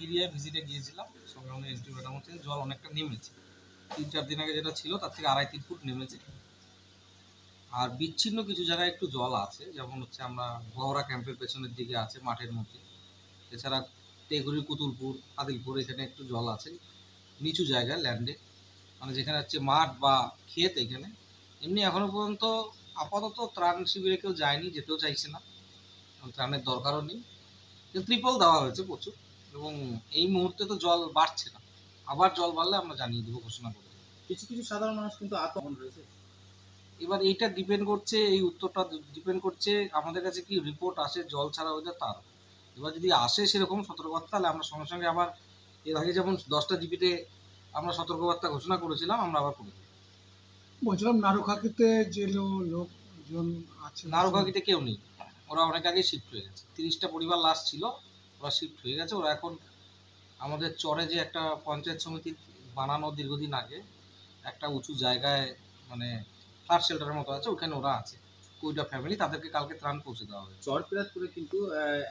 গিরিয়ায় ভিজিটে গিয়েছিলাম। আমাদের SD madam হচ্ছেন, জল অনেকটা নেমেছে। তিন চার দিন আগে যেটা ছিল, তার থেকে আড়াই, তিন ফুট নেমেছে। আর বিচ্ছিন্ন কিছু জায়গায় একটু জল আছে, যেমন হচ্ছে আমরা বহরা ক্যাম্পের পেছনের দিকে আছে মাঠের মধ্যে। এছাড়া তেগুড়ি কুতুলপুর আদিলপুর, এখানে একটু জল আছে। নিচু জায়গায় ল্যান্ডে মানে যেখানে হচ্ছে মাঠ বা ক্ষেত এখানে। এমনি এখনও পর্যন্ত আপাতত ত্রাণ শিবিরে কেউ যায়নি, যেতেও চাইছে না। ত্রাণের দরকারও নেই। ত্রিপল দেওয়া হয়েছে প্রচুর। এবং এই মুহূর্তে তো জল বাড়ছে না। আবার জল বাড়লে আমরা জানিয়ে দেবো ঘোষণা করে কিছু কিছু সাধারণ মানুষ কিন্তু আতঙ্ক রয়েছে। এবার এইটা ডিপেন্ড করছে এই উত্তরটা ডিপেন্ড করছে আমাদের কাছে কি রিপোর্ট আসে জল ছাড়া ওদের তার। এবার যদি আসে সেরকম সতর্কবার্তা তাহলে আমরা সঙ্গে সঙ্গে আবার এর আগে যেমন দশটা জিপিতে আমরা সতর্কবার্তা ঘোষণা করেছিলাম আমরা আবার করে বলছিলাম নারুখাকিতে যে লোকজন আছে। নারুঘাগিতে কেউ নেই। ওরা অনেক আগে শিফট হয়ে গেছে। তিরিশটা পরিবার লাস্ট ছিল। ওরা শিফট হয়ে গেছে। ওরা এখন আমাদের চরে যে একটা পঞ্চায়েত সমিতি বানানো দীর্ঘদিন আগে একটা উঁচু জায়গায় মানে ফ্লাড শেল্টারের মতো আছে ওখানে ওরা আছে। কুইটা ফ্যামিলি তাদেরকে কালকে ত্রাণ পৌঁছে দেওয়া হয়েছে। চর পিরাজপুরে কিন্তু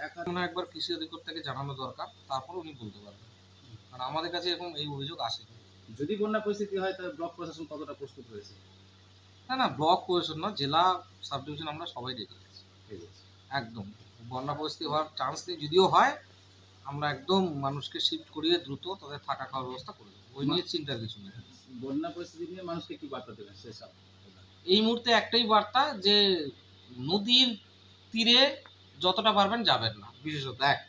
একা একবার কৃষি অধিকর থেকে জানানো দরকার তারপর উনি বলতে পারবেন। কারণ আমাদের কাছে এরকম এই অভিযোগ আসেনি যদি বন্যা পরিস্থিতি হয় তাহলে ব্লক প্রশাসন কতটা প্রস্তুত হয়েছে না না ব্লক পরিষদ না জেলা সাব ডিভিশন আমরা সবাই ঠিক আছে। একদম। বন্যা পরিস্থিতি হওয়ার চান্স নেই যদিও হয় আমরা একদম মানুষকে শিফট করিয়ে দ্রুত তাদের থাকা খাওয়ার ব্যবস্থা করে দেবো। ওই নিয়ে চিন্তার কিছু নেই। বন্যা পরিস্থিতি নিয়ে মানুষকে কি বার্তা দেবেন শেষ এই মুহূর্তে একটাই বার্তা যে নদীর তীরে যতটা পারবেন যাবেন না বিশেষত এক।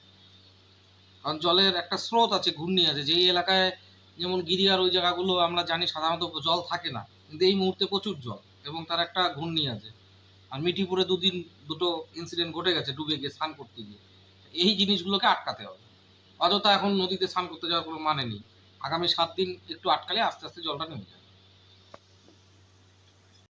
কারণ জলের একটা স্রোত আছে ঘূর্ণি আছে। যেই এলাকায় যেমন গিরিয়ার ওই জায়গাগুলো আমরা জানি সাধারণত জল থাকে না কিন্তু এই মুহূর্তে প্রচুর জল এবং তার একটা ঘূর্ণি আছে। আর মিঠিপুরে দুদিন দুটো ইনসিডেন্ট ঘটে গেছে, ডুবে গিয়ে স্নান করতে গিয়ে। এই জিনিসগুলোকে আটকাতে হবে। অযথা এখন নদীতে স্নান করতে যাওয়ার কোনো মানে নেই। আগামী সাত দিন একটু আটকালে আস্তে আস্তে জলটা নেমে যাবে।